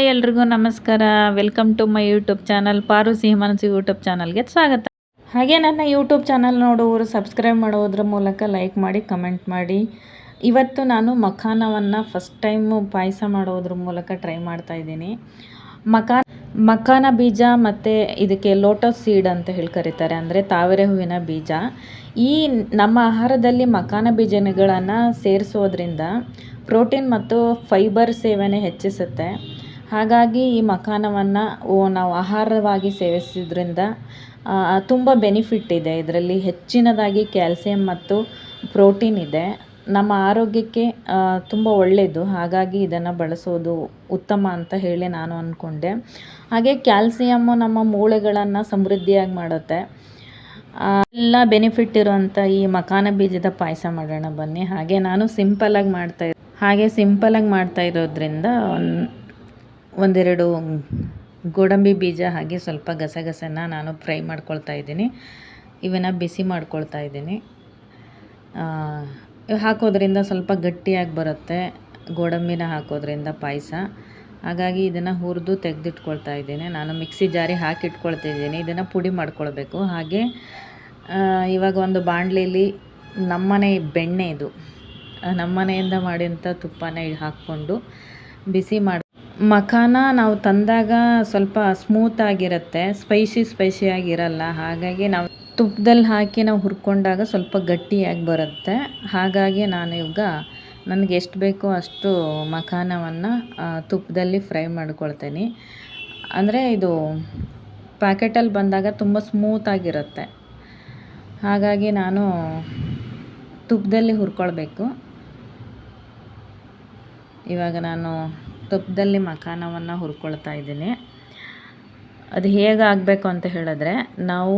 Hi ಎಲ್ರಿಗೂ ನಮಸ್ಕಾರ. Welcome to my YouTube channel Paru ಸಿಹಿ ಮನಸ್ಸು ಯೂಟ್ಯೂಬ್ ಚಾನಲ್ಗೆ ಸ್ವಾಗತ. ಹಾಗೆ ನನ್ನ ಯೂಟ್ಯೂಬ್ ಚಾನಲ್ ನೋಡುವವರು ಸಬ್ಸ್ಕ್ರೈಬ್ ಮಾಡೋದ್ರ ಮೂಲಕ ಲೈಕ್ ಮಾಡಿ ಕಮೆಂಟ್ ಮಾಡಿ. ಇವತ್ತು ನಾನು ಮಖಾನವನ್ನು ಫಸ್ಟ್ ಟೈಮು ಪಾಯಸ ಮಾಡೋದ್ರ ಮೂಲಕ ಟ್ರೈ ಮಾಡ್ತಾ ಇದ್ದೀನಿ. ಮಖಾನ ಮಖಾನ ಬೀಜ ಮತ್ತು ಇದಕ್ಕೆ ಲೋಟಸ್ ಸೀಡ್ ಅಂತ ಹೇಳಿ ಕರೀತಾರೆ. ಅಂದರೆ ತಾವರೆ ಹೂವಿನ ಬೀಜ. ಈ ನಮ್ಮ ಆಹಾರದಲ್ಲಿ ಮಖಾನ ಬೀಜಗಳನ್ನು ಸೇರಿಸೋದ್ರಿಂದ ಪ್ರೋಟೀನ್ ಮತ್ತು ಫೈಬರ್ ಸೇವನೆ ಹೆಚ್ಚಿಸುತ್ತೆ. ಹಾಗಾಗಿ ಈ ಮಖಾನವನ್ನು ನಾವು ಆಹಾರವಾಗಿ ಸೇವಿಸಿದ್ರಿಂದ ತುಂಬ ಬೆನಿಫಿಟ್ ಇದೆ. ಇದರಲ್ಲಿ ಹೆಚ್ಚಿನದಾಗಿ ಕ್ಯಾಲ್ಸಿಯಂ ಮತ್ತು ಪ್ರೋಟೀನ್ ಇದೆ. ನಮ್ಮ ಆರೋಗ್ಯಕ್ಕೆ ತುಂಬ ಒಳ್ಳೆಯದು ಹಾಗಾಗಿ ಇದನ್ನು ಬಳಸೋದು ಉತ್ತಮ ಅಂತ ಹೇಳಿ ನಾನು ಅಂದ್ಕೊಂಡೆ ಹಾಗೆ ಕ್ಯಾಲ್ಸಿಯಮ್ಮು ನಮ್ಮ ಮೂಳೆಗಳನ್ನು ಸಮೃದ್ಧಿಯಾಗಿ ಮಾಡುತ್ತೆ. ಎಲ್ಲ ಬೆನಿಫಿಟ್ ಇರುವಂಥ ಈ ಮಖಾನ ಬೀಜದ ಪಾಯಸ ಮಾಡೋಣ ಬನ್ನಿ. ಹಾಗೆ ನಾನು ಸಿಂಪಲಾಗಿ ಮಾಡ್ತಾ ಹಾಗೆ ಸಿಂಪಲಾಗಿ ಮಾಡ್ತಾ ಇರೋದ್ರಿಂದ ಒಂದೆರಡು ಗೋಡಂಬಿ ಬೀಜ ಹಾಗೆ ಸ್ವಲ್ಪ ಗಸಗಸನ ನಾನು ಫ್ರೈ ಮಾಡ್ಕೊಳ್ತಾ ಇದ್ದೀನಿ. ಇವನ್ನು ಬಿಸಿ ಮಾಡ್ಕೊಳ್ತಾ ಇದ್ದೀನಿ. ಹಾಕೋದ್ರಿಂದ ಸ್ವಲ್ಪ ಗಟ್ಟಿಯಾಗಿ ಬರುತ್ತೆ ಗೋಡಂಬಿನ ಹಾಕೋದ್ರಿಂದ ಪಾಯಸ. ಹಾಗಾಗಿ ಇದನ್ನು ಹುರಿದು ತೆಗೆದಿಟ್ಕೊಳ್ತಾ ಇದ್ದೀನಿ. ನಾನು ಮಿಕ್ಸಿ ಜಾರಿ ಹಾಕಿಟ್ಕೊಳ್ತಾ ಇದ್ದೀನಿ. ಇದನ್ನು ಪುಡಿ ಮಾಡ್ಕೊಳ್ಬೇಕು. ಹಾಗೆ ಇವಾಗ ಒಂದು ಬಾಣಲೆಯಲ್ಲಿ ನಮ್ಮನೆ ಬೆಣ್ಣೆ ಇದು. ನಮ್ಮನೆಯಿಂದ ಮಾಡಿದಂಥ ತುಪ್ಪನ ಹಾಕ್ಕೊಂಡು ಬಿಸಿ ಮಾಡಿ ಮಖಾನ ನಾವು ತಂದಾಗ ಸ್ವಲ್ಪ ಸ್ಮೂತಾಗಿರುತ್ತೆ ಸ್ಪೈಸಿ ಸ್ಪೈಸಿ ಆಗಿರಲ್ಲ. ಹಾಗಾಗಿ ನಾವು ತುಪ್ಪದಲ್ಲಿ ಹಾಕಿ ನಾವು ಹುರ್ಕೊಂಡಾಗ ಸ್ವಲ್ಪ ಗಟ್ಟಿಯಾಗಿ ಬರುತ್ತೆ. ಹಾಗಾಗಿ ನಾನು ಇವಾಗ ನನಗೆ ಎಷ್ಟು ಬೇಕೋ ಅಷ್ಟು ಮಖಾನವನ್ನು ತುಪ್ಪದಲ್ಲಿ ಫ್ರೈ ಮಾಡ್ಕೊಳ್ತೀನಿ. ಅಂದರೆ ಇದು ಪ್ಯಾಕೆಟಲ್ಲಿ ಬಂದಾಗ ತುಂಬ ಸ್ಮೂತಾಗಿರುತ್ತೆ ಹಾಗಾಗಿ ನಾನು ತುಪ್ಪದಲ್ಲಿ ಹುರ್ಕೊಳ್ಬೇಕು. ಇವಾಗ ನಾನು ತುಪ್ಪದಲ್ಲಿ ಮಖಾನವನ್ನು ಹುರ್ಕೊಳ್ತಾ ಇದ್ದೀನಿ. ಅದು ಹೇಗೆ ಆಗಬೇಕು ಅಂತ ಹೇಳಿದ್ರೆ, ನಾವು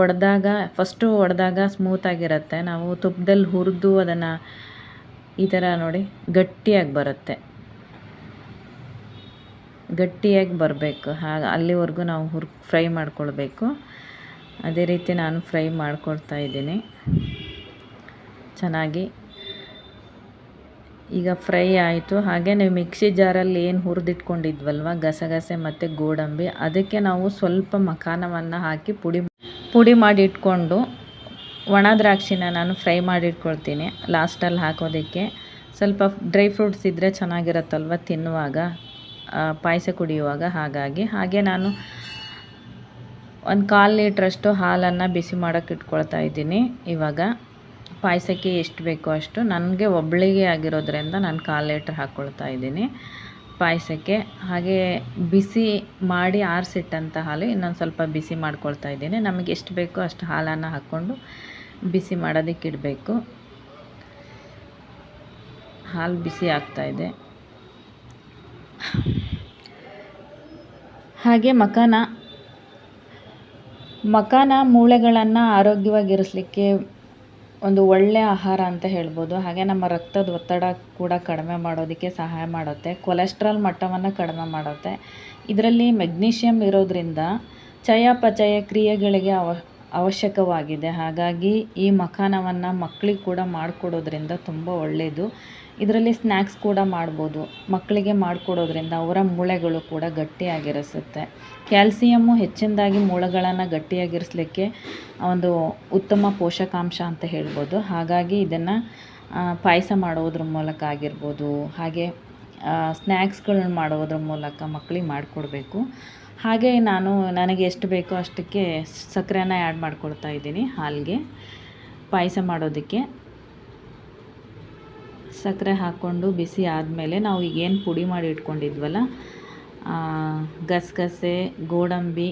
ಒಡೆದಾಗ ಫಸ್ಟು ಒಡೆದಾಗ ಸ್ಮೂತಾಗಿರುತ್ತೆ ನಾವು ತುಪ್ಪದಲ್ಲಿ ಹುರಿದು ಅದನ್ನು ಈ ಥರ ನೋಡಿ, ಗಟ್ಟಿಯಾಗಿ ಬರುತ್ತೆ. ಗಟ್ಟಿಯಾಗಿ ಬರಬೇಕು. ಹಾಗೆ ಅಲ್ಲಿವರೆಗೂ ನಾವು ಹುರ್, ಫ್ರೈ ಮಾಡ್ಕೊಳ್ಬೇಕು. ಅದೇ ರೀತಿ ನಾನು ಫ್ರೈ ಮಾಡ್ಕೊಳ್ತಾ ಇದ್ದೀನಿ. ಚೆನ್ನಾಗಿ ಈಗ ಫ್ರೈ ಆಯಿತು. ಹಾಗೆ ನೀವು ಮಿಕ್ಸಿ ಜಾರಲ್ಲಿ ಏನು ಹುರಿದಿಟ್ಕೊಂಡಿದ್ವಲ್ವ, ಗಸಗಸೆ ಮತ್ತು ಗೋಡಂಬಿ, ಅದಕ್ಕೆ ನಾವು ಸ್ವಲ್ಪ ಮಖಾನವನ್ನು ಹಾಕಿ ಪುಡಿ ಪುಡಿ ಮಾಡಿ ಇಟ್ಕೊಂಡು ಒಣ ದ್ರಾಕ್ಷಿನ ನಾನು ಫ್ರೈ ಮಾಡಿ ಇಟ್ಕೊಳ್ತೀನಿ ಲಾಸ್ಟಲ್ಲಿ ಹಾಕೋದಕ್ಕೆ. ಸ್ವಲ್ಪ ಡ್ರೈ ಫ್ರೂಟ್ಸ್ ಇದ್ದರೆ ಚೆನ್ನಾಗಿರುತ್ತಲ್ವ ತಿನ್ನುವಾಗ ಪಾಯಸ ಕುಡಿಯುವಾಗ ಹಾಗಾಗಿ. ಹಾಗೆ ನಾನು ಒಂದು ಕಾಲು ಲೀಟ್ರಷ್ಟು ಹಾಲನ್ನು ಬಿಸಿ ಮಾಡೋಕ್ಕೆ ಇಟ್ಕೊಳ್ತಾ ಇದ್ದೀನಿ ಇವಾಗ. ಪಾಯಸಕ್ಕೆ ಎಷ್ಟು ಬೇಕೋ ಅಷ್ಟು ನನಗೆ ಒಬ್ಬಳಿಗೆ ಆಗಿರೋದ್ರಿಂದ ನಾನು ಕಾಲು ಲೀಟ್ರ್ ಹಾಕ್ಕೊಳ್ತಾ ಇದ್ದೀನಿ ಪಾಯಸಕ್ಕೆ. ಹಾಗೆ ಬಿಸಿ ಮಾಡಿ ಆರಿಸಿಟ್ಟಂಥ ಹಾಲು ಇನ್ನೊಂದು ಸ್ವಲ್ಪ ಬಿಸಿ ಮಾಡ್ಕೊಳ್ತಾ ಇದ್ದೀನಿ. ನಮಗೆ ಎಷ್ಟು ಬೇಕೋ ಅಷ್ಟು ಹಾಲನ್ನು ಹಾಕ್ಕೊಂಡು ಬಿಸಿ ಮಾಡೋದಕ್ಕೆ ಇಡಬೇಕು. ಹಾಲು ಬಿಸಿ ಆಗ್ತಾಯಿದೆ ಹಾಗೆ ಮಖಾನ ಮಖಾನ ಮೂಳೆಗಳನ್ನು ಆರೋಗ್ಯವಾಗಿರಿಸಲಿಕ್ಕೆ ಒಂದು ಒಳ್ಳೆಯ ಆಹಾರ ಅಂತ ಹೇಳ್ಬೋದು. ಹಾಗೆ ನಮ್ಮ ರಕ್ತದ ಒತ್ತಡ ಕೂಡ ಕಡಿಮೆ ಮಾಡೋದಕ್ಕೆ ಸಹಾಯ ಮಾಡುತ್ತೆ. ಕೊಲೆಸ್ಟ್ರಾಲ್ ಮಟ್ಟವನ್ನು ಕಡಿಮೆ ಮಾಡುತ್ತೆ. ಇದರಲ್ಲಿ ಮೆಗ್ನೀಷಿಯಮ್ ಇರೋದರಿಂದ ಚಯಾಪಚಯ ಕ್ರಿಯೆಗಳಿಗೆ ಅವ ಅವಶ್ಯಕವಾಗಿದೆ. ಹಾಗಾಗಿ ಈ ಮಖಾನವನ್ನು ಮಕ್ಕಳಿಗೆ ಕೂಡ ಮಾಡಿಕೊಡೋದ್ರಿಂದ ತುಂಬ ಒಳ್ಳೆಯದು ಇದರಲ್ಲಿ ಸ್ನ್ಯಾಕ್ಸ್ ಕೂಡ ಮಾಡ್ಬೋದು. ಮಕ್ಕಳಿಗೆ ಮಾಡಿಕೊಡೋದ್ರಿಂದ ಅವರ ಮೂಳೆಗಳು ಕೂಡ ಗಟ್ಟಿಯಾಗಿರಿಸುತ್ತೆ. ಕ್ಯಾಲ್ಸಿಯಮ್ಮು ಹೆಚ್ಚಿನದಾಗಿ ಮೂಳೆಗಳನ್ನು ಗಟ್ಟಿಯಾಗಿರಿಸಲಿಕ್ಕೆ ಒಂದು ಉತ್ತಮ ಪೋಷಕಾಂಶ ಅಂತ ಹೇಳ್ಬೋದು. ಹಾಗಾಗಿ ಇದನ್ನು ಪಾಯಸ ಮಾಡೋದ್ರ ಮೂಲಕ ಆಗಿರ್ಬೋದು. ಹಾಗೆ ಸ್ನ್ಯಾಕ್ಸ್ಗಳನ್ನ ಮಾಡೋದ್ರ ಮೂಲಕ ಮಕ್ಕಳಿಗೆ ಮಾಡಿಕೊಡ್ಬೇಕು. ಹಾಗೆ ನಾನು ನನಗೆ ಎಷ್ಟು ಬೇಕೋ ಅಷ್ಟಕ್ಕೆ ಸಕ್ಕರೆನ ಆ್ಯಡ್ ಮಾಡ್ಕೊಳ್ತಾ ಇದ್ದೀನಿ ಹಾಲಿಗೆ. ಪಾಯಸ ಮಾಡೋದಕ್ಕೆ. ಸಕ್ಕರೆ ಹಾಕ್ಕೊಂಡು ಬಿಸಿ ಆದಮೇಲೆ ನಾವು ಈಗೇನು ಪುಡಿ ಮಾಡಿ ಇಟ್ಕೊಂಡಿದ್ವಲ್ಲ ಗಸಗಸೆ, ಗೋಡಂಬಿ,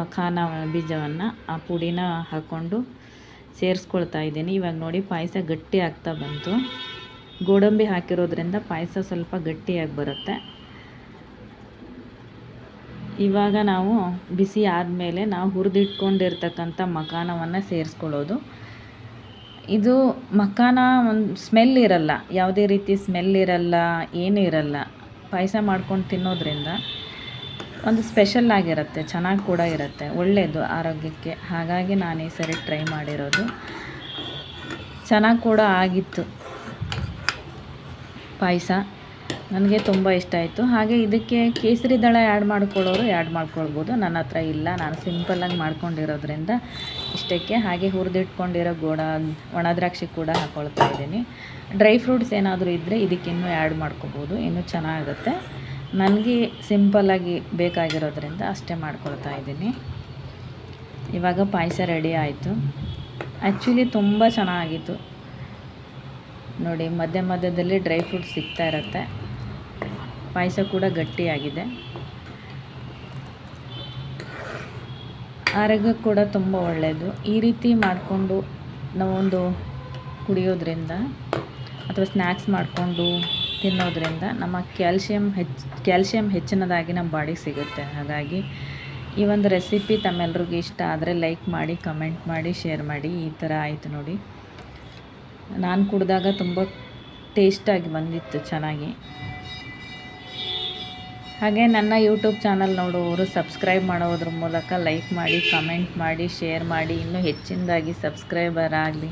ಮಖಾನ ಬೀಜವನ್ನು ಆ ಪುಡಿನ ಹಾಕ್ಕೊಂಡು ಸೇರಿಸ್ಕೊಳ್ತಾ ಇದ್ದೀನಿ. ಇವಾಗ ನೋಡಿ ಪಾಯಸ ಗಟ್ಟಿ ಆಗ್ತಾ ಬಂತು. ಗೋಡಂಬಿ ಹಾಕಿರೋದ್ರಿಂದ ಪಾಯಸ ಸ್ವಲ್ಪ ಗಟ್ಟಿಯಾಗಿ ಬರುತ್ತೆ. ಇವಾಗ ನಾವು ಬಿಸಿ ಆದಮೇಲೆ ನಾವು ಹುರಿದಿಟ್ಕೊಂಡಿರ್ತಕ್ಕಂಥ ಮಖಾನವನ್ನು ಸೇರಿಸ್ಕೊಳ್ಳೋದು. ಇದು ಮಖಾನ ಒಂದು ಸ್ಮೆಲ್ ಇರಲ್ಲ, ಯಾವುದೇ ರೀತಿ ಸ್ಮೆಲ್ ಇರಲ್ಲ, ಏನೂ ಇರಲ್ಲ. ಪಾಯಸ ಮಾಡ್ಕೊಂಡು ತಿನ್ನೋದ್ರಿಂದ ಒಂದು ಸ್ಪೆಷಲ್ ಆಗಿರುತ್ತೆ, ಚೆನ್ನಾಗಿ ಕೂಡ ಇರುತ್ತೆ ಒಳ್ಳೆಯದು ಆರೋಗ್ಯಕ್ಕೆ. ಹಾಗಾಗಿ ನಾನು ಈ ಸರಿ ಟ್ರೈ ಮಾಡಿರೋದು. ಚೆನ್ನಾಗಿ ಕೂಡ ಆಗಿತ್ತು ಪಾಯಸ. ನನಗೆ ತುಂಬ ಇಷ್ಟ ಆಯಿತು. ಹಾಗೆ ಇದಕ್ಕೆ ಕೇಸರಿ ದಳ ಆ್ಯಡ್ ಮಾಡ್ಕೊಳ್ಳೋರು ಆ್ಯಡ್ ಮಾಡ್ಕೊಳ್ಬೋದು. ನನ್ನ ಹತ್ರ ಇಲ್ಲ. ನಾನು ಸಿಂಪಲ್ಲಾಗಿ ಮಾಡ್ಕೊಂಡಿರೋದ್ರಿಂದ ಇಷ್ಟಕ್ಕೆ. ಹಾಗೆ ಹುರಿದಿಟ್ಕೊಂಡಿರೋ ಗೋಡ ಒಣ ದ್ರಾಕ್ಷಿ ಕೂಡ ಹಾಕ್ಕೊಳ್ತಾ ಇದ್ದೀನಿ. ಡ್ರೈ ಫ್ರೂಟ್ಸ್ ಏನಾದರೂ ಇದ್ದರೆ ಇದಕ್ಕೆ ಇನ್ನೂ ಆ್ಯಡ್ ಮಾಡ್ಕೋಬೋದು ಇನ್ನೂ ಚೆನ್ನಾಗುತ್ತೆ. ನನಗೆ ಸಿಂಪಲ್ಲಾಗಿ ಬೇಕಾಗಿರೋದ್ರಿಂದ ಅಷ್ಟೇ ಮಾಡ್ಕೊಳ್ತಾ ಇದ್ದೀನಿ. ಇವಾಗ ಪಾಯಸ ರೆಡಿ ಆಯಿತು. ಆ್ಯಕ್ಚುಲಿ ತುಂಬ ಚೆನ್ನಾಗಿತ್ತು. ನೋಡಿ, ಮಧ್ಯ ಮಧ್ಯದಲ್ಲಿ ಡ್ರೈ ಫ್ರೂಟ್ಸ್ ಸಿಗ್ತಾ ಇರುತ್ತೆ. ಪಾಯಸ ಕೂಡ ಗಟ್ಟಿಯಾಗಿದೆ. ಆರೋಗ್ಯ ಕೂಡ ತುಂಬ ಒಳ್ಳೆಯದು ಈ ರೀತಿ ಮಾಡಿಕೊಂಡು ನಾವೊಂದು ಕುಡಿಯೋದ್ರಿಂದ ಅಥವಾ ಸ್ನ್ಯಾಕ್ಸ್ ಮಾಡಿಕೊಂಡು ತಿನ್ನೋದ್ರಿಂದ ನಮ್ಮ ಕ್ಯಾಲ್ಸಿಯಂ ಹೆಚ್ಚು, ಕ್ಯಾಲ್ಶಿಯಂ ಹೆಚ್ಚಿನದಾಗಿ ನಮ್ಮ ಬಾಡಿಗೆ ಸಿಗುತ್ತೆ. ಹಾಗಾಗಿ ಈ ಒಂದು ರೆಸಿಪಿ ತಮ್ಮೆಲ್ರಿಗೂ ಇಷ್ಟ ಆದರೆ ಲೈಕ್ ಮಾಡಿ, ಕಮೆಂಟ್ ಮಾಡಿ, ಶೇರ್ ಮಾಡಿ. ಈ ಥರ ಆಯಿತು ನೋಡಿ. ನಾನು ಕುಡಿದಾಗ ತುಂಬ ಟೇಸ್ಟಾಗಿ ಬಂದಿತ್ತು ಚೆನ್ನಾಗಿ. ಹಾಗೆ ನನ್ನ ಯೂಟ್ಯೂಬ್ ಚಾನಲ್ ನೋಡುವವರು ಸಬ್ಸ್ಕ್ರೈಬ್ ಮಾಡೋದ್ರ ಮೂಲಕ ಲೈಕ್ ಮಾಡಿ ಕಮೆಂಟ್ ಮಾಡಿ ಶೇರ್ ಮಾಡಿ, ಇನ್ನೂ ಹೆಚ್ಚಿನದಾಗಿ ಸಬ್ಸ್ಕ್ರೈಬರ್ ಆಗಲಿ.